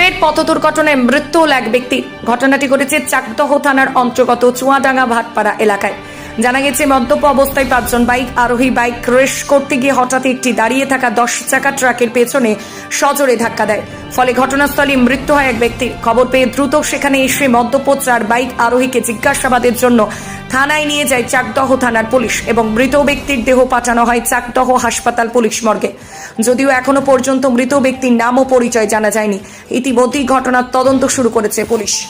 ফের পথ দুর্ঘটনায় মৃত্যু হল এক ব্যক্তির ঘটনাটি ঘটেছে চাকদহ থানার অন্তর্গত চুয়াডাঙ্গা ভাটপাড়া এলাকায়। জানা গেছে, মদ্যপ অবস্থায় পাঁচজন বাইক আরোহী বাইক রেস করতে গিয়ে হঠাৎ একটি দাঁড়িয়ে থাকা দশ চাকা ট্রাকের পেছনে সজোরে ধাক্কা দেয়। ফলে ঘটনাস্থলে মৃত্যু হয় এক ব্যক্তির। খবর পেয়ে দ্রুত সেখানে এসে মদ্যপ চার বাইক আরোহীকে জিজ্ঞাসাবাদের জন্য থানায় নিয়ে যায় চাকদহ থানার পুলিশ এবং মৃত ব্যক্তির দেহ পাঠানো হয় চাকদহ হাসপাতাল পুলিশ মর্গে। যদিও এখনও পর্যন্ত মৃত ব্যক্তির নাম ও পরিচয় জানা যায়নি। ইতিমধ্যেই ঘটনার তদন্ত শুরু করেছে পুলিশ।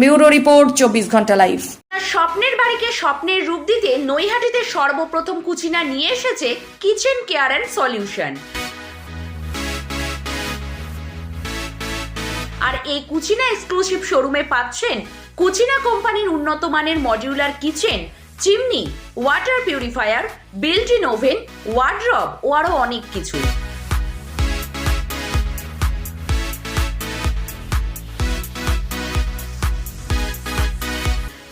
ব্যুরো রিপোর্ট, চব্বিশ ঘণ্টা লাইভ। স্বপ্নের বাড়িকে স্বপ্নের রূপ দিতে নৈহাটিতে সর্বপ্রথম কুচিনা নিয়ে এসেছে কিচেন কেয়ার অ্যান্ড সলিউশন। আর এই কুচিনা এক্সক্লুসিভ শোরুমে পাচ্ছেন কুচিনা কোম্পানির উন্নত মানের modular kitchen chimney water purifier built in oven wardrobe ও আরও অনেক কিছু।